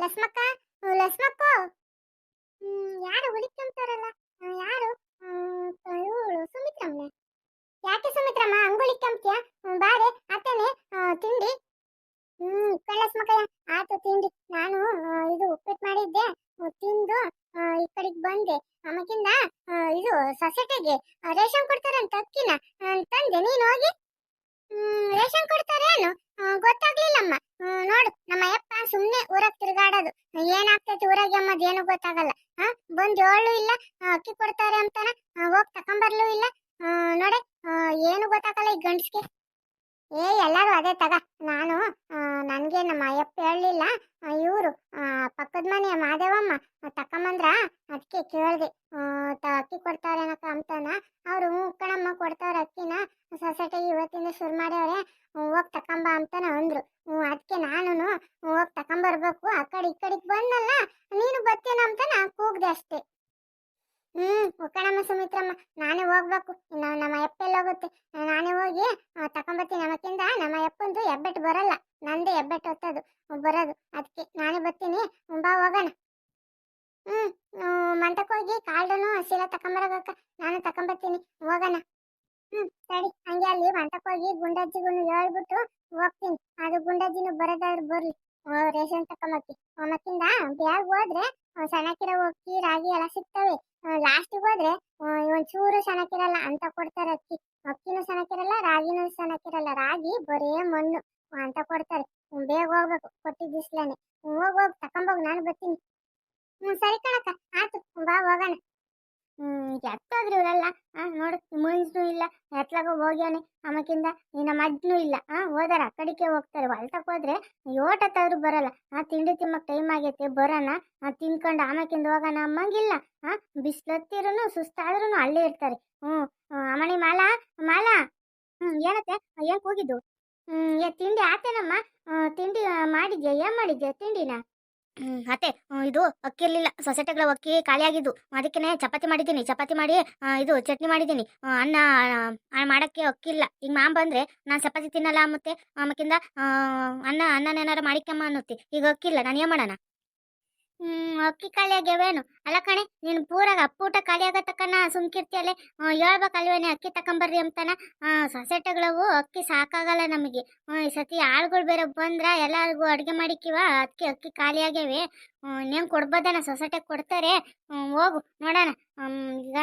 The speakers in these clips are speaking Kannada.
ಲಸ್ಮಕ್ಕ? ಲಸ್ಮಕ್ಕ? ಯಾರು ಹುಡುಕ್ಕೊಂತಾರಲ್ಲ ಯಾರು? ಇವಳು ಸುಮಿತ್ರಮ್ಮನೆ. ಯಾಕೆ ಸುಮಿತ್ರಮ್ಮ? ಅಂಗುಳಿಕ್ಕಂತ್ಯ ಬಾರೆ ಆತನೇ ತಿಂಡಿ? ಹ್ಮ್ ಕಳ್ಳಸ್ಮಕ್ಕಯ್ಯ ಆತು ತಿಂಡಿ. ನಾನು ಇದು ಉಪ್ಪಿಟ್ಟು ಮಾಡಿದ್ದೆ. ತಿಂದು ಈ ಕಡೆಗೆ ಬಂದೆ. ಆಮಕಿಂದ ಇದು ಸೊಸೈಟಿಗೆ ರೇಷನ್ ಕೊಡ್ತಾರಂತ ಅಕ್ಕಿನ ತಂದೆ, ನೀನು ಹೋಗಿ? ರೇಷನ್ ಕೊಡ್ತಾರೇನು? ಗೊತ್ತಾಗ್ಲಿಲ್ಲಮ್ಮ. ನೋಡು, ನಮ್ಮ ಅಯ್ಯಪ್ಪ ಸುಮ್ಮನೆ ಊರಾಗ ತಿರುಗಾಡೋದು. ಏನಾಗ್ತೈತಿ ಊರಾಗ ಏನು ಗೊತ್ತಾಗಲ್ಲ. ಹಾ, ಬಂದ್ ಏಳು ಇಲ್ಲ ಅಕ್ಕಿ ಕೊಡ್ತಾರೆ ಅಂತಾನ ಹೋಗಿ ತಕೊಂಬರ್ಲು ಇಲ್ಲ. ನೋಡೆ ಏನು ಗೊತ್ತಾಗಲ್ಲ ಈ ಗಂಡಸ್ಗೆ. ಏ, ಎಲ್ಲರೂ ಅದೇ ತಗ. ನಾನು ನನ್ಗೆ ನಮ್ಮ ಅಯ್ಯಪ್ಪ ಹೇಳಲಿಲ್ಲ ಇವರು ಪಕ್ಕದ ಮನೆಯ ಮಾದೇವಮ್ಮ ತಕ್ಕಮ್ಮಂದ್ರ ಅದಕ್ಕೆ ಕೇಳಿದೆ ಅಕ್ಕಿ ಕೊಡ್ತಾರೇನಕ್ಕ ಅಂತಾನ ಅವ್ರು ಕಣಮ್ಮ ಕೊಡ್ತಾವ್ರ ಅಕ್ಕಿನ ಸೊಸೈಟಿ ಇವತ್ತಿಂದ ಶುರು ಮಾಡ್ಯವ್ರೆ ಹೋಗಿ ತಕೊಂಬ ಅಂತಾನ ಅಂದ್ರು. ಅದಕ್ಕೆ ನಾನು ಹೋಗಿ ತಕೊಂಬರ್ಬೇಕು ಆ ಕಡೆ ಈ ಕಡೆಗೆ ಬಂದಲ್ಲ, ನೀನು ಬರ್ತೀನ ಅಂತಾನ ಕೂಗ್ದೆ ಅಷ್ಟೇ. ಹ್ಮ್ ಸುಮಿತ್ರಮ್ಮ, ನಾನೇ ಹೋಗ್ಬೇಕು. ನಮ್ಮ ಅಪ್ಪ ಎಲ್ಲ ಹೋಗುತ್ತೆ? ನಾನೇ ಹೋಗಿ ತಕೊಂಡ್ಬರ್ತೀನಿ ನಮಕಿಂದ ನಮ್ಮ ಅಪ್ಪಂದು ಹೆಬ್ಬೆಟ್ಟು ಬರಲ್ಲ. ನಂದೇ ಹೆಬ್ಬೆಟ್ಟು ಹೊತ್ತದು, ಬರೋದು. ಅದಕ್ಕೆ ನಾನೇ ಬರ್ತೀನಿ. ಬಾ, ಹೋಗೋಣ. ಹ್ಮ್ ಮಂಟಕ್ಕೆ ಹೋಗಿ ಕಾಲ್ಡನು ಹಸಿಲ ತಕೊಂಬರಬೇಕ ನಾನು ತಕೊಂಬರ್ತೀನಿ. ಹೋಗೋಣ. ಹ್ಮ್, ಸರಿ. ಹಂಗೆ ಅಲ್ಲಿ ಮಂಟಕ್ಕೆ ಹೋಗಿ ಗುಂಡಜ್ಜಿಗೂ ಹೇಳ್ಬಿಟ್ಟು ಹೋಗ್ತೀನಿ. ಅದು ಗುಂಡಜ್ಜಿನೂ ಬರೋದಾದ್ರೆ ಬರಲಿ. ರೇಷನ್ ತಕೊಂಬತ್ತಿ ಮತ್ತಿಂದ ಬ್ಯಾಗ್ ಹೋದ್ರೆ ಆ, ಸಣ್ಣಕಿರೋ ಅಕ್ಕಿ ರಾಗಿ ಎಲ್ಲ ಸಿಗ್ತವೆ. ಲಾಸ್ಟಿಗೆ ಹೋದ್ರೆ ಒಂಚೂರು ಸಣ್ಣಕ್ಕಿರಲ್ಲ ಅಂತ ಕೊಡ್ತಾರೆ ಅಕ್ಕಿ. ಅಕ್ಕಿನೂ ಸಣ್ಣಕ್ಕಿರಲ್ಲ ರಾಗಿನೂ ಸಣ್ಣಕ್ಕಿರಲ್ಲ. ರಾಗಿ ಬರೇ ಮಣ್ಣು ಅಂತ ಕೊಡ್ತಾರೆ. ಬೇಗ ಹೋಗ್ಬೇಕು ಕೊಟ್ಟಿದ್ದಿಸ್ಲೇನೆ ಹೋಗ್ ಹೋಗಿ ತಕೊಂಬೋಗ್ ನಾನು ಬರ್ತೀನಿ. ಹ್ಮ್ ಸರಿ ಕಣಕ್ಕ ಆಯ್ತು ಬಾ ಹೋಗೋಣ. ಹ್ಮ್ ಎತ್ತೋದ್ರಿ ನೋಡು ಮುನ್ಸ್ನು ಇಲ್ಲ. ಎತ್ಲಾಗ ಹೋಗ್ಯಾನೆ. ಆಮಕಿಂದ ನಿನ್ನ ಅಜ್ಜನೂ ಇಲ್ಲ. ಆ, ಹೋದಾರ ಆ ಕಡೆಗೆ ಹೋಗ್ತಾರೆ. ಹೊಲ್ತಕ್ಕೆ ಹೋದ್ರೆ ಓಟತ್ತಾದ್ರೂ ಬರಲ್ಲ. ಆ, ತಿಂಡಿ ತಿಮ್ಮಕ್ಕೆ ಟೈಮ್ ಆಗೈತೆ, ಬರೋಣ. ಆ ತಿನ್ಕೊಂಡು ಆಮಕಿಂದ ಹೋಗೋಣ. ಅಮ್ಮಂಗಿಲ್ಲ. ಆ ಬಿಸ್ಲತ್ತಿರೂ ಸುಸ್ತಾದ್ರೂ ಅಲ್ಲೇ ಇರ್ತಾರೆ. ಹ್ಞೂ. ಅಮಣಿ ಮಾಲಾ ಮಾಲಾ. ಹ್ಮ್ ಏನತ್ತೆ? ಏನ್ ಹೋಗಿದ್ದು ಏ, ತಿಂಡಿ ಆತೇನಮ್ಮ? ತಿಂಡಿ ಮಾಡಿದ್ಯಾ? ಏನ್ ಮಾಡಿದ್ಯಾ ತಿಂಡಿನ? ಅತ್ತೆ ಇದು ಅಕ್ಕಿ ಇರ್ಲಿಲ್ಲ ಸೊಸೈಟಿಗಳ ಅಕ್ಕಿ ಖಾಲಿ ಆಗಿದ್ದು ಅದಕ್ಕೆ ಚಪಾತಿ ಮಾಡಿದ್ದೀನಿ. ಚಪಾತಿ ಮಾಡಿ ಇದು ಚಟ್ನಿ ಮಾಡಿದ್ದೀನಿ. ಅನ್ನ ಮಾಡೋಕ್ಕೆ ಅಕ್ಕಿ ಇಲ್ಲ. ಈಗ ಮಾಮ್ ಬಂದ್ರೆ ನಾನು ಚಪಾತಿ ತಿನ್ನಲ್ಲ ಮತ್ತೆ ಆಮಕಿಂದ ಅನ್ನ ಅನ್ನನೇನಾರ ಮಾಡಿಕಮ್ಮ ಅನ್ನುತ್ತೆ. ಈಗ ಅಕ್ಕಿ ಇಲ್ಲ. ನಾನು ಏನು ಮಾಡೋಣ? ಅಕ್ಕಿ ಖಾಲಿ ಆಗ್ಯಾವೇನು? ಅಲ್ಲ ಕಣೆ ನೀನು ಪೂರಾಗ ಅಪ್ಪೂಟ ಖಾಲಿ ತಕ್ಕನ ಸುಮ್ಕಿರ್ತಿಯಲ್ಲೇ? ಹೇಳ್ಬೇಕಲ್ವೇನೆ ಅಕ್ಕಿ ತಕೊಂಬರ್ರಿ ಅಂತಾನ? ಸೊಸೈಟಿಗಳವು ಅಕ್ಕಿ ಸಾಕಾಗಲ್ಲ ನಮಗೆ. ಈ ಸತಿ ಆಳ್ಗಳು ಬೇರೆ ಬಂದ್ರ ಎಲ್ಲರಿಗೂ ಅಡುಗೆ ಮಾಡಿಕ್ಕಿವ ಅದಕ್ಕೆ ಅಕ್ಕಿ ಖಾಲಿ ಆಗ್ಯಾವೆ. ನೀನು ಕೊಡ್ಬೋದನ ಸೊಸೈಟಿಗೆ ಕೊಡ್ತಾರೆ? ಹ್ಮ್, ಹೋಗು ನೋಡೋಣ. ಹ್ಮ್, ಈಗ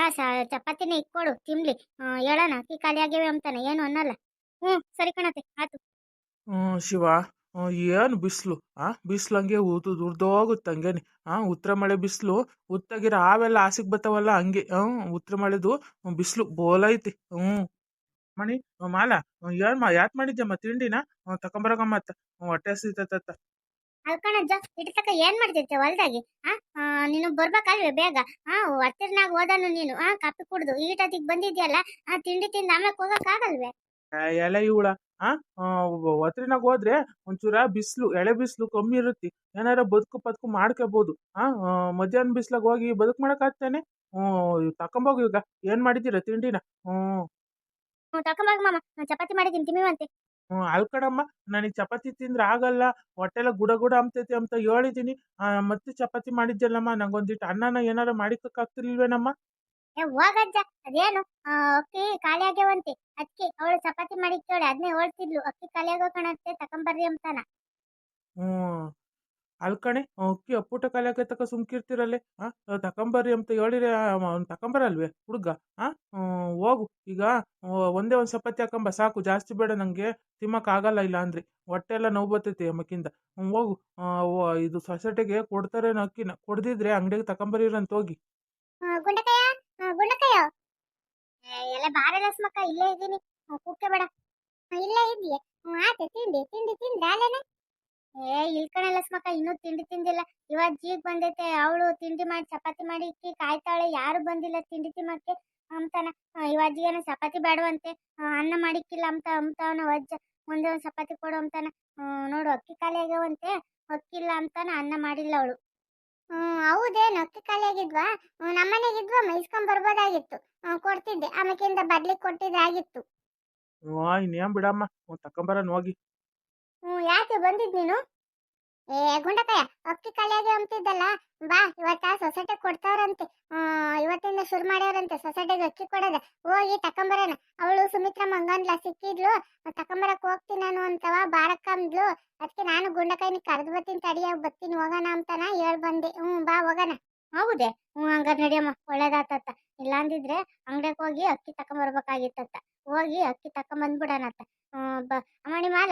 ಚಪಾತಿನೇ ಇಕ್ಕೊಡು ತಿನ್ಲಿ. ಹ್ಮ್, ಹೇಳೋಣ ಅಕ್ಕಿ ಖಾಲಿ ಆಗ್ಯಾವೆ ಅಂತಾನೆ? ಏನು ಅನ್ನಲ್ಲ. ಹ್ಞೂ ಸರಿ ಕಣತೆ ಆತು. ಹ್ಮ್ ಶಿವ. ಹ್ಮ್, ಏನು ಬಿಸಿಲು? ಆ ಬಿಸಿಲು ಹಂಗೆ ಉದು ಉರ್ದೋಗುತ್ತೆ ಹಂಗೇನೆ. ಆ ಉತ್ತರ ಮಳೆ ಬಿಸಿಲು ಉತ್ತಾಗಿರೋ ಆವೆಲ್ಲ ಆಸಿಗೆ ಬರ್ತಾವಲ್ಲ ಹಂಗೆ. ಹ್ಮ್ ಉತ್ತರ ಮಳೆದು ಬಿಸಿಲು ಬೋಲೈತಿ ಹ್ಮ್ ಮಣಿ ಮಾಲಾ ಏನ್ ಮಾ ಯಾತ್ ಮಾಡಿದ್ಯಮ್ಮ ತಿಂಡಿನ? ಹ್ಮ್, ತಕೊಂಬರಗಮ್ಮ ಅತ್ತ ಹೊಟ್ಟೆ ಹಸಿತತ್ತ ಅಲ್ಕಣಜ್ಜ ಇಟ್ಕ ಏನ್ ಮಾಡ್ತಿರ್ತೆ ಹೊಲ್ದಾಗಿ? ಆ ನೀನು ಬರ್ಬೇಕಲ್ವೇ ಬೇಗ? ಆ ಹತ್ತಿರನಾಗ ಹೋದನು ನೀನು. ಆ ಕಾಪಿ ಕುಡ್ದು ಈಟತಿಗ್ ಬಂದಿದ್ಯಲ್ಲ ಆ ತಿಂಡಿ ತಿಂದ ಆಮೇಲೆ ಹೋಗಕ್ ಆಗಲ್ವೇ? ಎಲೆ ಇವಳ ಆ ಒತ್ರಿನಾಗ ಹೋದ್ರೆ ಒಂಚೂರ ಬಿಸಿಲು ಎಳೆ ಬಿಸಿಲು ಕಮ್ಮಿ ಇರುತ್ತೆ. ಏನಾರ ಬದುಕು ಬದುಕು ಮಾಡ್ಕೋಬಹುದು ಆ ಮಧ್ಯಾಹ್ನ ಬಿಸ್ಲಾಗ ಹೋಗಿ ಬದುಕು ಮಾಡಕ್ ಆಗ್ತಾನೆ. ಹ್ಮ್ ತಕೊಂಬೋಗು ಈಗ ಏನ್ ಮಾಡಿದೀರ ತಿಂಡಿನ? ಹ್ಮ್ ಹ್ಞೂ ತಕೊಂಬಾಗ ಮಾಮ ನಾನ್ ಚಪಾತಿ ಮಾಡಿದ್ದೀನಿ ತಿನ್ನುವಂತೆ. ಹ್ಮ್ ಅಲ್ಕಡಮ್ಮ ನನಗೆ ಚಪಾತಿ ತಿಂದ್ರೆ ಆಗಲ್ಲ. ಹೊಟ್ಟೆಲ್ಲ ಗುಡ ಗುಡ ಅಂಬ್ತೈತಿ ಅಂತ ಹೇಳಿದೀನಿ. ಆ, ಮತ್ತೆ ಚಪಾತಿ ಮಾಡಿದ್ಯಲ್ಲಮ್ಮ ನಂಗೊಂದಿಟ್ಟು ಅನ್ನನ ಏನಾರ ಮಾಡಿಕ್ಕಾಗ್ತಿರ್ಲಿಲ್ವೇನಮ್ಮ ಏ ಹೋಗಜ್ಜ ಅದೇನು ಅಕ್ಕಿ ಖಾಲಿ ಆಗ್ಯಾವಂತೆ ಅದಕ್ಕೆ ಅವಳು ಚಪಾತಿ ಮಾಡಿ ಕೇಳಿ ಅದನ್ನೇ ಹೇಳ್ತಿದ್ಲು. ಅಕ್ಕಿ ಖಾಲಿ ಆಗೋ ಕಣತ್ತೆ ತಕೊಂಬರ್ರಿ ಅಂತಾನ. ಅಲ್ಕಣೆ ಅಕ್ಕಿ ಅಪ್ಪುಟ ಕಾಲಿ ಆಗತ್ತಕ ಸುಮ್ಕಿರ್ತಿರಲ್ಲೇ? ಆ ತಕೊಂಬರ್ರಿ ಅಂತ ಹೇಳಿರಿ ಅವ್ನು ತಕೊಂಬರಲ್ವೇ ಹುಡುಗ? ಆ ಹ್ಮ್, ಹೋಗು. ಈಗ ಒಂದೇ ಒಂದು ಚಪಾತಿ ಹಾಕೊಂಬ ಸಾಕು. ಜಾಸ್ತಿ ಬೇಡ ನಂಗೆ. ತಿಮ್ಮಕ್ ಆಗಲ್ಲ ಇಲ್ಲ ಅಂದ್ರೆ. ಹೊಟ್ಟೆ ಎಲ್ಲ ನೋವು ಬರ್ತೈತಿ ಅಮ್ಮಕ್ಕಿಂದ. ಹೋಗು. ಇದು ಸೊಸೈಟಿಗೆ ಕೊಡ್ತಾರೇನೋ ಅಕ್ಕಿನ. ಕೊಡ್ದಿದ್ರೆ ಅಂಗಡಿಗೆ ತಕೊಂಬರೀರಂತ ಹೋಗಿ. ಲಸ್ಮಕ್ಕ ಇಲ್ಲೇ ಇದ್ದೀನಿ. ಕೂಕೆ ಬೇಡ. ಇಲ್ಲೇ ಇದೆಯೇ ಆತೆ ತಿಂಡಿ ತಿಂಡಿ ತಿಂದ್ರೆ ಅಲ್ಲೇನೆ? ಏ ಇಲ್ಕಣ ಲಸ್ಮಕ್ಕ ಇನ್ನೂ ತಿಂಡಿ ತಿಂದಿಲ್ಲ. ಇವಾಗ ಜೀಗ್ ಬಂದೈತೆ, ಅವಳು ತಿಂಡಿ ಮಾಡಿ, ಚಪಾತಿ ಮಾಡಿ ಇಕ್ಕಿ ಕಾಯ್ತಾಳೆ. ಯಾರು ಬಂದಿಲ್ಲ ತಿಂಡಿ ತಿನ್ನಕ್ಕೆ ಅಂತಾನ ಇವಾಜಿಗೇನ ಚಪಾತಿ ಬೇಡವಂತೆ. ಅನ್ನ ಮಾಡಿಕ್ಕಿಲ್ಲ ಅಂತ ಅಂತಾವನ ವಜ್ಜ. ಮುಂದೆ ಒಂದು ಚಪಾತಿ ಕೊಡು ಅಂತಾನ ನೋಡು, ಅಕ್ಕಿ ಖಾಲಿ ಆಗ್ಯಾವಂತೆ. ಅಕ್ಕಿಲ್ಲ ಅಂತಾನ ಅನ್ನ ಮಾಡಿಲ್ಲ ಅವಳು. ಹ್ಮ್ ಹೌದೇನು ಅಕ್ಕಿ ಖಾಲಿ ಆಗಿದ್ವಾ ನಮ್ಮನೆಗಿದ್ವಾ? ಮೈಸ್ಕೊಂಡ್ ಬರ್ಬೋದಾಗಿತ್ತು. ಕೊಡ್ತಿದ್ದೆ. ಆಮೇಕಿಂದ ಬರ್ಲಿಕ್ಕೆ ಕೊಟ್ಟಿದ್ದಾಗಿತ್ತು ಇನ್ನೇನ್ ಬಿಡಮ್ಮ? ತಕೊಂಬರನ್ ಹೋಗಿ. ಹ್ಮ್ ಯಾಕೆ ಬಂದಿದ್ ನೀನು? ಏ ಗುಂಡಕಯ್ಯ ಅಕ್ಕಿ ಖಾಲಿಯಾಗಿ ಅಂತಿದ್ದಲ್ಲ ಬಾ ಇವತ್ತ ಸೊಸೈಟಿ ಕೊಡ್ತಾವ್ರಂತೆ. ಇವತ್ತಿಂದ ಶುರು ಮಾಡ್ಯಾರಂತೆ. ಸೊಸೈಟಿಗೆ ಅಕ್ಕಿ ಕೊಡೋದ ಹೋಗಿ ತಕೊಂಬರೋಣ ಅವಳು ಸುಮಿತ್ರಾ ಮಂಗನ್ಲ ಸಿಕ್ಕಿದ್ಲು ತಕೊಂಬರಕ್ ಹೋಗ್ತೀನಿ ನಾನು ಅಂತವ ಬಾರಕ್ಕಂದ್ಲು ಅದಕ್ಕೆ ನಾನು ಗುಂಡಕಾಯಿನ ಕರೆದು ಬರ್ತೀನಿ ತಡಿಯ ಬರ್ತೀನಿ ಹೋಗೋಣ ಅಂತಾನ ಹೇಳ್ ಬಂದೆ. ಹ್ಞೂ, ಬಾ ಹೋಗೋಣ. ಹೌದೇ. ಹ್ಞೂ ಹಂಗಾರೆ ನಡಿಯಮ್ಮ ಒಳ್ಳೇದಾತತ್ತ ಇಲ್ಲಾಂದಿದ್ರೆ ಅಂಗಡಿಗೆ ಹೋಗಿ ಅಕ್ಕಿ ತಕೊಂಬರ್ಬೇಕಾಗಿತ್ತತ್ತ ಹೋಗಿ ಅಕ್ಕಿ ತಕೊಂಬಂದ್ಬಿಡೋಣತ್ತ ಅಮ್ಮಣಿ ಮಾಲ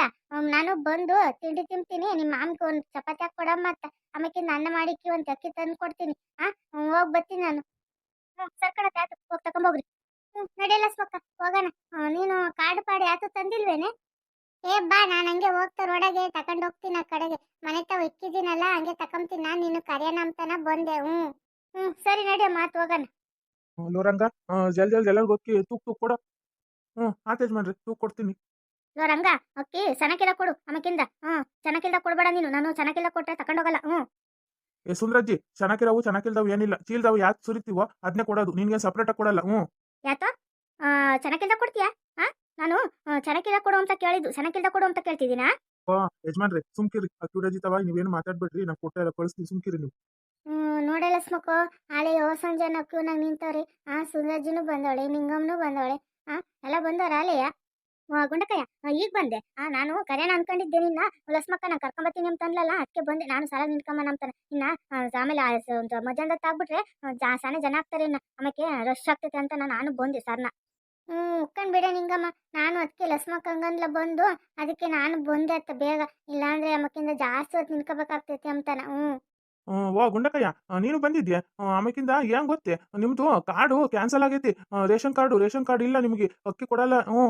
ನಾನು ಬಂದು ತಿಂಡಿ ತಿಂತೀನಿ, ನಿಮ್ಮ ಮಾಮಿಗೆ ಒಂದು ಚಪಾತಿ ಹಾಕಿ ಕೊಡಮ್ಮ ಅತ್ತ ಆಮೇಲೆ ಅನ್ನ ಮಾಡಿಕ್ಕಿ ಒಂದು ಅಕ್ಕಿ ತಂದು ಕೊಡ್ತೀನಿ ಹಾಂ ಹೋಗಿ ಬರ್ತೀನಿ ನಾನು. ಹ್ಞೂ ಸರ್ಕಣತ್ತೆ ಆಯ್ತು. ಹೋಗಿ ತಕೊಂಬೋಗ್ರಿ ಹ್ಞೂ ನಡೆಯಲ್ಲ ಸ್ವಕ್ಕ ಹೋಗೋಣ. ನೀನು ಕಾಡು ಪಾಡಿ ಆತು ತಂದಿಲ್ವೇನೆ? ಏ ಬಾ ನಾನು ಹಂಗೆ ಹೋಗ್ತಾ ರೋಡಾಗೆ ತಕೊಂಡು ಹೋಗ್ತೀನಿ ಆ ಕಡೆಗೆ. ಮನೆ ತಾವು ಇಕ್ಕಿದ್ದೀನಲ್ಲ ಹಂಗೆ ತಕೊಂತೀನಿ ನಾನು ನೀನು ಕರೆಯೋಣ ಅಂತಾನ ಬಂದೆ ಹ್ಞೂ ಹ್ಞೂ ಸರಿ ನಡಿಯ ಮಾತು ಹೋಗೋಣ. ಲೋರಂಗ ಜಲ್ ಜಲ್ ಎಲ್ಲರಿಗೂ ಹೋಗಿ ತೂಕ್ ತೂಕ್ ಕೊಡು. ಹ್ಞೂ ಆತೇಜ್ ಮಾಡ್ರಿ ತೂಕ್ ಕೊಡ್ತೀನಿ. ಲೋ ರಂಗ ಅಕ್ಕಿ ಚೆನ್ನಾಗಿಲ್ಲ ಕೊಡು ಆಮೇಕಿಂದ ಹ್ಞೂ ಚೆನ್ನಾಗಿಲ್ಲ ಕೊಡ್ಬೇಡ ನೀನು. ನಾನು ಚೆನ್ನಾಗಿಲ್ಲ ಕೊಟ್ಟರೆ ತಗೊಂಡೋಗಲ್ಲ ಹ್ಞೂ ಏ ಸುಂದ್ರಜ್ಜಿ ಚೆನ್ನಾಗಿರವು ಚೆನ್ನಾಗಿಲ್ದವು ಏನಿಲ್ಲ. ಚೀಲ್ದವು ಯಾಕೆ ಸುರಿತೀವೋ ಅದನ್ನೇ ಕೊಡೋದು. ನಿನ್ಗೆ ಸಪ್ರೇಟಾಗಿ ಕೊಡಲ್ಲ? ಹ್ಞೂ. ಯಾತೋ ಚೆನ್ನಾಗಿಲ್ದ ಕೊಡ್ತೀಯಾ? ಹಾ ನಾನು ಚೆನ್ನಾಗಿಲ್ದ ಕೊಡು ಅಂತ ಕೇಳಿದ್ದು. ಚೆನ್ನಾಗಿಲ್ದ ಕೊಡು ಅಂತ ಕೇಳ್ತಿದ್ದೀನಾ? ಯಜಮಾನ್ರಿ ಸುಮ್ಕಿರಿ. ಅಕ್ಕಿ ರಜಿತವ ನೀವೇನು ಮಾತಾಡ್ಬೇಡ್ರಿ. ನಾ ಕೊಟ್ಟ ಎಲ್ಲ ಕಳಿಸ್ತೀನಿ ಸುಮ್ಕಿರಿ ನೀವು. ನೋಡಲ್ಲ ಸ್ಮಕು ಹಳೆ ಯೋ ಸಂಜೆ ಕ್ಯೂನಾಗ ನಿಂತವ್ರಿ. ಆ ಸುಂದರ್ಜಿನೂ ಬಂದವಳೆ ನಿಂಗಮ್ಮನೂ ಬಂದವಳೆ. ಆ ಎಲ್ಲ ಬಂದವ್ರ ಆಲೆಯ ಗುಂಡಕಯ್ಯ ಈಗ ಬಂದೆ. ನಾನು ಕರೆನ ಅನ್ಕೊಂಡಿದ್ದೆ ನಿನ್ನ. ಲಸ್ಮಕ್ಕ ನಾನು ಕರ್ಕೊಂಬತ್ತೀನಿ ಅಂತ ಅನ್ಲಲ್ಲ ಅದಕ್ಕೆ ಬಂದೆ. ನಾನು ಸಾಲ ನಿಂತ್ಕೊಂಬನ ಅಂತಾನೆ ಇನ್ನ ಆಮೇಲೆ ಒಂದು ಮಧ್ಯಾಹ್ನದ ಆಗ್ಬಿಟ್ರೆ ಸಣ್ಣ ಜನ ಆಗ್ತಾರೆ ಇನ್ನ. ಆಮೇಲೆ ರಶ್ ಆಗ್ತೈತೆ ಅಂತ ನಾನು ಬಂದೆ ಸರ್ನ. ಹ್ಮ್ ಉಕ್ಕಂಡ್ ಬಿಡ ನಿಂಗಮ್ಮ. ನಾನು ಅದಕ್ಕೆ ಲಸ್ಮಕ್ಕ ಹಂಗಂದ್ಲ ಬಂದು ಅದಕ್ಕೆ ನಾನು ಬಂದೆ ಅತ್ತ ಬೇಗ. ಇಲ್ಲಾಂದ್ರೆ ಅಮ್ಮಕ್ಕಿಂದ ಜಾಸ್ತಿ ಹೊತ್ತು ನಿಂತ್ಕೋಬೇಕಾಗ್ತೈತಿ ಅಂತಾನ. ಹ್ಮ್, ವಾ ಗುಂಡಕಯ್ಯ ನೀನು ಬಂದಿದ್ಯಾ? ಆಮೇಕಿಂದ ಏನ್ ಗೊತ್ತೇ? ನಿಮ್ದು ಕಾರ್ಡು ಕ್ಯಾನ್ಸಲ್ ಆಗೈತಿ. ರೇಷನ್ ಕಾರ್ಡು ರೇಷನ್ ಕಾರ್ಡ್ ಇಲ್ಲ ನಿಮಗೆ. ಅಕ್ಕಿ ಕೊಡಲ್ಲ. ಹ್ಞೂ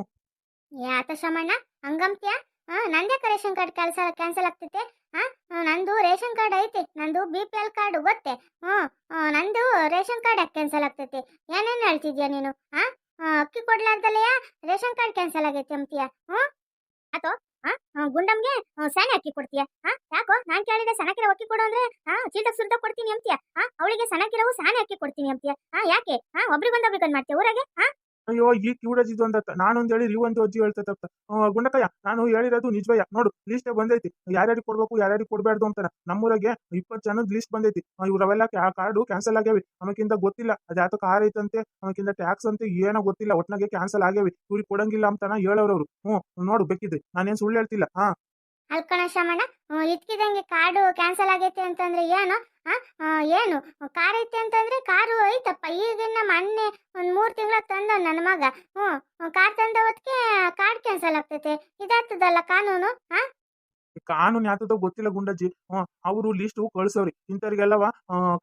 ಯಾತ ಶಮಣ್ಣ ಹಂಗಂತ್ಯ ಹಾ ನಂದೇ ರೇಷನ್ ಕಾರ್ಡ್ ಕೆಲಸ ಕ್ಯಾನ್ಸಲ್ ಆಗ್ತೈತೆ? ಹಾ ನಂದು ರೇಷನ್ ಕಾರ್ಡ್ ಐತಿ ನಂದು ಬಿ ಪಿ ಎಲ್ ಕಾರ್ಡ್ ಗೊತ್ತೆ? ಆ, ನಂದು ರೇಷನ್ ಕಾರ್ಡ್ ಯಾಕೆ ಕ್ಯಾನ್ಸಲ್ ಆಗ್ತೈತಿ? ಏನೇನು ಹೇಳ್ತಿದ್ಯಾ ನೀನು? ಹಾ ಅಕ್ಕಿ ಕೊಡ್ಲಾರ್ದಲ್ಲಯ್ಯ ರೇಷನ್ ಕಾರ್ಡ್ ಕ್ಯಾನ್ಸಲ್ ಆಗೈತಿ ಅಂತೀಯ ಹ್ಮ್? ಆತೋ ಹಾ ಗುಂಡಮ್ಗೆ ಸಣ್ಣ ಅಕ್ಕಿ ಕೊಡ್ತೀಯ? ಹಾ ಯಾಕೋ ನಾನ್ ಕೇಳಿದೆ ಸಣ್ಣಕಿರೋ ಅಕ್ಕಿ ಕೊಡು ಅಂದ್ರೆ ಹಾ ಚೀಲದಾಗ ಸುರಿದ ಕೊಡ್ತೀನಿ ಅಂತೀಯ ಹಾ ಅವಳಿಗೆ ಸಣ್ಣಕಿರವು ಸಾನೆ ಅಕ್ಕಿ ಕೊಡ್ತೀನಿ ಅಂತೀಯ ಹಾ ಯಾಕೆ? ಹಾ ಒಬ್ರಿಗೊಂದು ಒಬ್ರಿಗೊಂದು ಮಾಡ್ತೀಯ ಊರಾಗೆ? ಹಾ ಅಯ್ಯೋ, ಈ ಕ್ಯೂಡಜ್ ಇದು ಅಂತ ನಾನೊಂದು ಹೇಳಿ ಒಂದು ಅಜ್ಜಿ ಹೇಳ್ತೈತಪ್ಪ ಗುಂಡಕಯ್ಯ, ನಾನು ಹೇಳಿರೋದು ನಿಜವಯ್ಯ ನೋಡು ಲಿಸ್ಟ್ ಬಂದೈತಿ. ಯಾರ್ಯಾರಿಗೆ ಕೊಡ್ಬೇಕು, ಯಾರ್ಯಾರಿಗೆ ಕೊಡ್ಬಾರ್ದು ಅಂತ ನಮ್ಮೂರಾಗೆ ಇಪ್ಪತ್ತು ಜನದ ಲಿಸ್ಟ್ ಬಂದೈತಿ. ಇವರವೆಲ್ಲ ಆ ಕಾರ್ಡು ಕ್ಯಾನ್ಸಲ್ ಆಗ್ಯಾವಿ. ಆಮೇಕಿಂದ ಗೊತ್ತಿಲ್ಲ. ಅದ್ ಯಾತೋ ಕಾರ್ ಐತಂತೆ ಆಮೇಕಿಂದ ಟ್ಯಾಕ್ಸ್ ಅಂತ, ಏನೋ ಗೊತ್ತಿಲ್ಲ. ಒಟ್ನಾಗೆ ಕ್ಯಾನ್ಸಲ್ ಆಗ್ಯಾವಿ. ಇವ್ರಿಗೆ ಕೊಡಂಗಿಲ್ಲ ಅಂತಾನ ಹೇಳೋರವ್ರು ಹ್ಞೂ ನೋಡು ಬೇಕಿದ್ರಿ. ನಾನೇನ್ ಸುಳ್ಳು ಹೇಳ್ತಿಲ್ಲ. ಹಾ ಅಲ್ಕಣ ಶ್ರಮಣ ಇದ್ಕಿದಂಗೆ ಕಾರ್ಡು ಕ್ಯಾನ್ಸಲ್ ಆಗೈತೆ ಅಂತಂದ್ರೆ ಏನು? ಏನು? ಕಾರ್ ಐತೆ ಅಂತಂದ್ರೆ ಕಾರು ಐತಪ್ಪ. ಈಗಿನ ಮೊನ್ನೆ ಒಂದು ಮೂರ್ ತಿಂಗಳ ತಂದ ನನ್ನ ಮಗ. ಹ್ಞೂ ಕಾರ್ ತಂದ ಹೊತ್ತಿಗೆ ಕಾರ್ಡ್ ಕ್ಯಾನ್ಸಲ್ ಆಗ್ತೈತೆ. ಇದಾಗ್ತದಲ್ಲ ಕಾನೂನು? ಆ? ಕಾನೂನು ಯಾತದೋ ಗೊತ್ತಿಲ್ಲ ಗುಂಡಜ್ಜಿ. ಅವರು ಲಿಸ್ಟ್ ಕಳ್ಸವ್ರಿ. ಇಂಥವ್ರಿಗೆಲ್ಲವ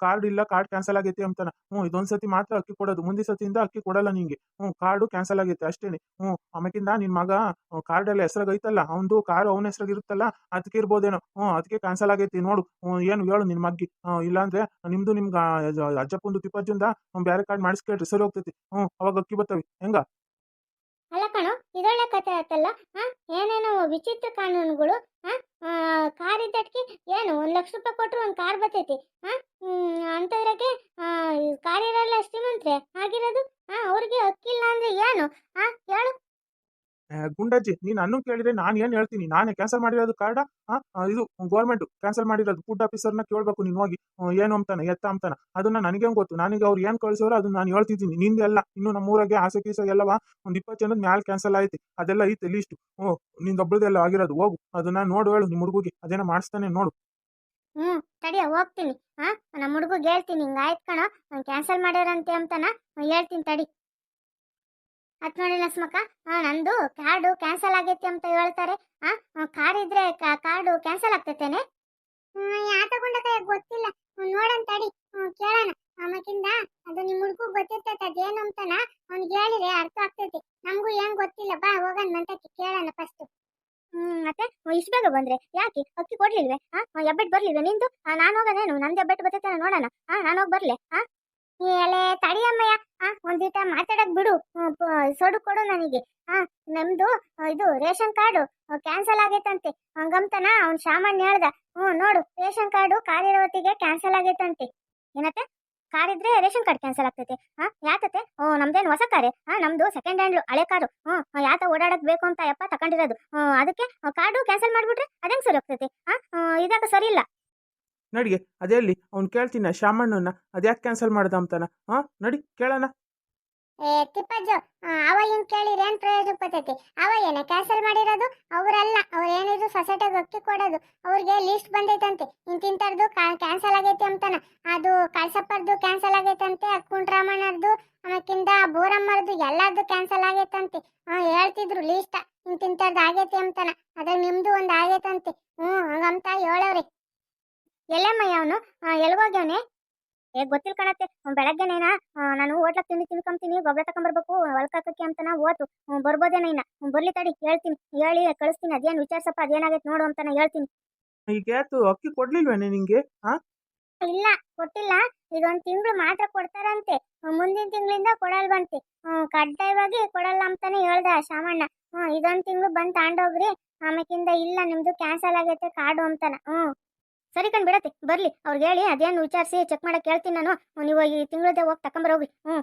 ಕಾರ್ಡ್ ಇಲ್ಲ ಕಾರ್ಡ್ ಕ್ಯಾನ್ಸಲ್ ಆಗೈತಿ ಅಂತಾನ. ಹ್ಞೂ ಇದೊಂದ್ಸತಿ ಮಾತ್ರ ಅಕ್ಕಿ ಕೊಡೋದು. ಮುಂದಿನ ಸತಿಯಿಂದ ಅಕ್ಕಿ ಕೊಡಲ್ಲ ನಿಂಗೆ. ಹ್ಞೂ ಕಾರ್ಡು ಕ್ಯಾನ್ಸಲ್ ಆಗೈತೆ ಅಷ್ಟೇನೆ. ಹ್ಞೂ ಆಮೇಕಿಂದ ನಿನ್ನ ಮಗ ಕಾರ್ಡ್ ಎಲ್ಲ ಹೆಸ್ರಾಗ ಐತಲ್ಲ ಅವನದು ಕಾರು ಅವನ ಹೆಸ್ರಾಗ ಇರುತ್ತಲ್ಲ ಅದಕ್ಕೆ ಇರ್ಬೋದೇನೋ. ಹ್ಞೂ ಅದಕ್ಕೆ ಕ್ಯಾನ್ಸಲ್ ಆಗೈತಿ ನೋಡು. ಏನು ಹೇಳು ನಿನ್ ಮಗ್ಗಿ. ಇಲ್ಲಾಂದ್ರೆ ನಿಮ್ದು ನಿಮ್ಗೆ ಅಜ್ಜಪ್ಪಂದು ತಿಪ್ಪಜ್ಜಂದ ಬೇರೆ ಕಾರ್ಡ್ ಮಾಡಿಸ್ಕೇಳ್ರಿ. ಸರಿ ಹೋಗ್ತೈತಿ. ಹ್ಞೂ ಅವಾಗ ಅಕ್ಕಿ ಬರ್ತವೆ. ಹೆಂಗ? ಅಲ್ಲ ಕಣೋ ಇದೊಳ್ಳೆ ಕತೆ ಆಯ್ತಲ್ಲ? ಆ, ಏನೇನೋ ವಿಚಿತ್ರ ಕಾನೂನುಗಳು ಹಾ ಕಾರ್ ಇದ್ದಟ್ಗೆ ಏನು, ಒಂದು ಲಕ್ಷ ರೂಪಾಯಿ ಕೊಟ್ರು ಒಂದು ಕಾರ್ ಬರ್ತೈತಿ. ಹಾ ಅಂಥದ್ರಾಗೆ ಕಾರ್ ಇರಲ್ಲ ಶ್ರೀಮಂತ್ರೆ, ಆಗಿರೋದು? ಹಾ ಅವ್ರಿಗೆ ಅಕ್ಕಿಲ್ಲ ಅಂದ್ರೆ ಏನು? ಹಾ ಹೇಳು. ಗುಂಡಜ್ಜಿ, ನೀನ್ ಅನ್ನು ಕೇಳಿದ್ರೆ ನಾನು ಏನ್ ಹೇಳ್ತೀನಿ? ನಾನೇ ಕ್ಯಾನ್ಸಲ್ ಮಾಡಿರೋದು ಕಾರ್ಡ ಇದು ಗೌರ್ಮೆಂಟ್ ಕ್ಯಾನ್ಸಲ್ ಮಾಡಿರೋದು ಫುಡ್ ಆಫೀಸರ್ನ ಕೇಳ್ಬೇಕು ನೀನು ಹೋಗಿ. ಏನು ಅಂತಾನೆ, ಎತ್ತ ಅಂತಾನ. ಅದನ್ನ ನನಗೆ ಗೊತ್ತು? ನನಗೆ ಅವ್ರು ಏನ್ ಕಳಿಸೋರು ಅದನ್ನ ನಾನು ಹೇಳ್ತಿದ್ದೀನಿ. ನಿಂದೆಲ್ಲ, ಇನ್ನು ನಮ್ಮೂರಾಗೆ ಆಸೆ ಕೀಸ ಎಲ್ಲವ? ಒಂದು ಇಪ್ಪತ್ತು ಜನದ ಮ್ಯಾಲ್ ಕ್ಯಾನ್ಸಲ್ ಆಯ್ತು. ಅದೆಲ್ಲ ಐತೆ ಲಿಸ್ಟ್ ಓ ನಿಂದೊಬ್ಬಳದೆಲ್ಲ ಆಗಿರೋದು, ಹೋಗು. ಅದನ್ನ ನೋಡು, ಹೇಳು ನಿಮ್ಮ ಹುಡುಗಿಗೆ. ಅದೇನೋ ಮಾಡಿಸ್ತಾನೆ, ನೋಡು. ಹ್ಮ್ ತಡಿಯ ಹೋಗ್ತೀನಿ. ಹಾ ನಮ್ಮ ಹುಡುಗ ಹೇಳ್ತೀನಿ, ಹಿಂಗ ಆಯ್ತು ಕಣೋ ಕ್ಯಾನ್ಸಲ್ ಮಾಡ್ಯಾರಂತೆ ಅಂತಾನ, ಹೇಳ್ತೀನಿ ತಡಿ. ಅತ್ ನೋಡಿ ಲಕ್ಷ್ಮಕ್ಕ ನಂದು ಕಾರ್ಡು ಕ್ಯಾನ್ಸಲ್ ಆಗೈತಿ ಅಂತ ಹೇಳ್ತಾರೆ. ಆ ಕಾರ್ ಇದ್ರೆ ಕಾರ್ಡು ಕ್ಯಾನ್ಸಲ್ ಆಗ್ತೈತೇನೆ? ಯಾ ಗೊತ್ತಿಲ್ಲ. ನೋಡೋಣ ತಡಿ. ಕೇಳೋಣ. ಆಮಕಿಂದ ಅದು ನಿಮ್ ಹುಡುಗ ಗೊತ್ತಿರ್ತೈತೆ ಅದೇನು ಅಂತನ ಅವ್ನಿಗೆ ಹೇಳಿದ್ರೆ ಅರ್ಥ ಆಗ್ತೈತಿ. ನಮಗೂ ಏನ್ ಗೊತ್ತಿಲ್ಲ, ಬಾ ಹೋಗೋಣ ಮಂತಕ್ಕೆ, ಕೇಳೋಣ ಫಸ್ಟ್ ಹ್ಮ್, ಮತ್ತೆ? ಇಷ್ಟು ಬೇಗ ಬಂದ್ರೆ? ಯಾಕೆ? ಅಕ್ಕಿ ಕೊಡ್ಲಿಲ್ವೇ? ಹಾ ಎಬ್ಬೆಟ್ ಬರ್ಲಿಲ್ವೆ ನಿಂದು? ನಾನ್ ಹೋಗೋದೇನು? ನಂದು ಎಬ್ಬೆಟ್ ಬರ್ತೈತೆ ನೋಡೋಣ. ಹಾ ನಾನು ಹೋಗಿ ಬರ್ಲೆ. ಹಾ ಎಲೆ ತಡಿಯಮ್ಮಯ್ಯ ಆ ಒಂದಿಟ ಮಾತಾಡಕ್ ಬಿಡು. ಸೊಡು ಕೊಡು ನನಗೆ. ಆ, ನಮ್ದು ಇದು ರೇಷನ್ ಕಾರ್ಡು ಕ್ಯಾನ್ಸಲ್ ಆಗೈತಂತೆ. ಹಂಗಂತನ ಅವ್ನ್ ಸಾಮಾನ್ಯ ಹೇಳ್ದ. ಹ್ಮ್ ನೋಡು, ರೇಷನ್ ಕಾರ್ಡು ಇರೋತ್ತಿಗೆ ಕ್ಯಾನ್ಸಲ್ ಆಗೈತಂತೆ. ಏನತ್ತೆ? ಕಾರ್ ಇದ್ರೆ ರೇಷನ್ ಕಾರ್ಡ್ ಕ್ಯಾನ್ಸಲ್ ಆಗ್ತೈತೆ. ಹಾ ಯಾತತೆ ಓ, ನಮ್ದೇನು ಹೊಸ ಕಾರೆ? ಹಾ ನಮ್ದು ಸೆಕೆಂಡ್ ಹ್ಯಾಂಡ್ ಹಳೆ ಕಾರು. ಹ್ಮ್ ಯಾತ ಓಡಾಡಕ್ ಬೇಕು ಅಂತ ಯಪ್ಪ ತಕೊಂಡಿರೋದು. ಅದಕ್ಕೆ ಕಾರ್ಡು ಕ್ಯಾನ್ಸಲ್ ಮಾಡ್ಬಿಟ್ರೆ ಅದೇನ್ ಸರಿ ಹೋಗ್ತೈತೆ? ಹಾ ಇದಾಗ ಸರಿ ಇಲ್ಲ. ನಡಿಗೆ, ಅದೇ ಅಲ್ಲಿ ಅವ್ನು ಕೇಳ್ತೀನಿ ಶಾಮಣ್ಣನ ಅದ್ಯಾಕೆ ಕ್ಯಾನ್ಸಲ್ ಮಾಡ್ದ ಅಂತಾನ? ಹಾಂ, ನಡಿ, ಕೇಳೋಣ. ಏ, ತಿಪ್ಪಜ್ಜು ಅವ ಹಿಂಗ್ ಕೇಳಿದ್ರೆ ಏನ್ ಪ್ರಯೋಜನ ಬರ್ತೈತಿ ಅವ ಏನ ಕ್ಯಾನ್ಸಲ್ ಮಾಡಿರೋದು? ಅವರಲ್ಲ, ಅವ್ರ ಏನಿದ್ರು ಸೊಸೈಟಿಗೆ ಅಕ್ಕಿ ಕೊಡೋದು. ಅವ್ರಿಗೆ ಲಿಸ್ಟ್ ಬಂದೈತಂತೆ. ಇಂತಿಂತರ್ದು ಕ್ಯಾನ್ಸಲ್ ಆಗೈತಿ ಅಂತಾನ. ಅದು ಕಳ್ಸಪ್ಪರ್ದು ಕ್ಯಾನ್ಸಲ್ ಆಗೈತಂತೆ ಕುಂಟ್ರಾಮಣ್ಣರ್ದು ಆಮೇಕಿಂದ ಬೋರಮ್ಮರ್ದು ಎಲ್ಲಾರ್ದು ಕ್ಯಾನ್ಸಲ್ ಆಗೈತಂತೆ. ಹೇಳ್ತಿದ್ರು ಲಿಸ್ಟ್ ಇಂತಿಂತರ್ದು ಆಗೈತಿ ಅಂತಾನ. ಅದ್ರಾಗ ನಿಮ್ದು ಒಂದು ಆಗೈತಂತೆ. ಹ್ಮ್, ಹಂಗಂತ ಹೇಳವ್ರಿ. ಎಲ್ಲಮ್ಮಯ್ಯ ಅವನು ಎಲ್ಗೋಗ್ಯವನೆ? ಏ ಗೊತ್ತಿಲ್ಲ ಕಣತ್ತೆ ಬೆಳಗ್ಗೆನೇನ ನಾನು ಹೋಟ್ಲಾಗ ತಿಂಡಿ ತಿನ್ಕೊಂತೀನಿ ಗೊಬ್ಬರ ತಗೊಂಬರ್ಬೇಕು ಹೊಲ್ಕಾಕಕ್ಕೆ ಅಂತಾನ ಓತು ಬರ್ಬೋದೇನ ಇನ್ನ. ಬರ್ಲಿ ತಡಿ ಹೇಳ್ತೀನಿ. ಹೇಳಿ ಕಳಿಸ್ತೀನಿ ಅದೇನು ವಿಚಾರಿಸಪ್ಪ ಅದೇನಾಗೈತೆ ನೋಡು ಅಂತಾನ ಹೇಳ್ತೀನಿ. ಈಗ ಯಾತು ಅಕ್ಕಿ ಕೊಡ್ಲಿಲ್ವೇನೆ ನಿಂಗೆ ಹಾಂ ಇಲ್ಲ ಕೊಟ್ಟಿಲ್ಲ. ಇದೊಂದ್ ತಿಂಗಳು ಮಾತ್ರ ಕೊಡ್ತಾರಂತೆ. ಮುಂದಿನ ತಿಂಗಳಿಂದ ಕೊಡಲ್ವಂತೆ. ಬಂತೆ ಕಡ್ಡಾಯವಾಗಿ ಕೊಡಲ್ಲ ಅಂತಾನೆ ಹೇಳ್ದ ಶಾಮಣ್ಣ ಹ್ಮ್ ಇದೊಂದ್ ತಿಂಗಳು ಬಂದ್ ತಾಂಡೋಗ್ರಿ. ಆಮೇಕಿಂದ ಇಲ್ಲ ನಿಮ್ದು ಕ್ಯಾನ್ಸಲ್ ಆಗೈತೆ ಕಾರ್ಡು ಅಂತಾನ. ಹ್ಮ್. ಸರಿ ಕಣ್ ಬಿಡತ್ತೆ, ಬರ್ಲಿ. ಅವ್ರಿಗೆ ಹೇಳಿ, ಅದೇನು ವಿಚಾರಿಸಿ ಚೆಕ್ ಮಾಡಕ್ಕೆ ಹೇಳ್ತೀನಿ ನಾನು. ನೀವು ಈ ತಿಂಗಳದೇ ಹೋಗಿ ತಕೊಂಬರೋಗಿ ಹ್ಮ್.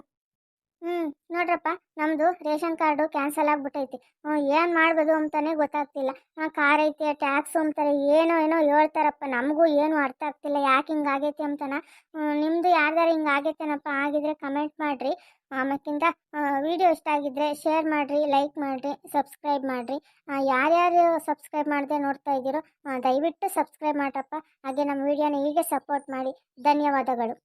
ಹ್ಮ್ ನೋಡ್ರಪ್ಪ ನಮ್ದು ರೇಷನ್ ಕಾರ್ಡು ಕ್ಯಾನ್ಸಲ್ ಆಗ್ಬಿಟ್ಟೈತಿ. ಏನು ಏನ್ ಮಾಡ್ಬೋದು ಅಂತಾನೆ ಗೊತ್ತಾಗ್ತಿಲ್ಲ. ಕಾರ್ ಐತೆ ಟ್ಯಾಕ್ಸ್ ಅಂತಾರೆ ಏನೋ ಏನೋ ಹೇಳ್ತಾರಪ್ಪ. ನಮಗೂ ಏನು ಅರ್ಥ ಆಗ್ತಿಲ್ಲ ಯಾಕೆ ಹಿಂಗೆ ಆಗೈತಿ ಅಂತಾನ. ಹ್ಮ್, ನಿಮ್ದು ಯಾರ್ದಾರು ಹಿಂಗೆ ಆಗೈತೇನಪ್ಪ ಆಗಿದ್ರೆ ಕಮೆಂಟ್ ಮಾಡ್ರಿ. ಆಮೇಕಿಂದ ವಿಡಿಯೋ ಇಷ್ಟ ಆಗಿದ್ರೆ ಶೇರ್ ಮಾಡ್ರಿ ಲೈಕ್ ಮಾಡ್ರಿ ಸಬ್ಸ್ಕ್ರೈಬ್ ಮಾಡ್ರಿ. ಯಾರ್ಯಾರು ಸಬ್ಸ್ಕ್ರೈಬ್ ಮಾಡದೆ ನೋಡ್ತಾ ಇದ್ದೀರೋ ದಯವಿಟ್ಟು ಸಬ್ಸ್ಕ್ರೈಬ್ ಮಾಡ್ರಪ್ಪ. ಹಾಗೆ ನಮ್ಮ ವಿಡಿಯೋನ ಹೀಗೆ ಸಪೋರ್ಟ್ ಮಾಡಿ. ಧನ್ಯವಾದಗಳು.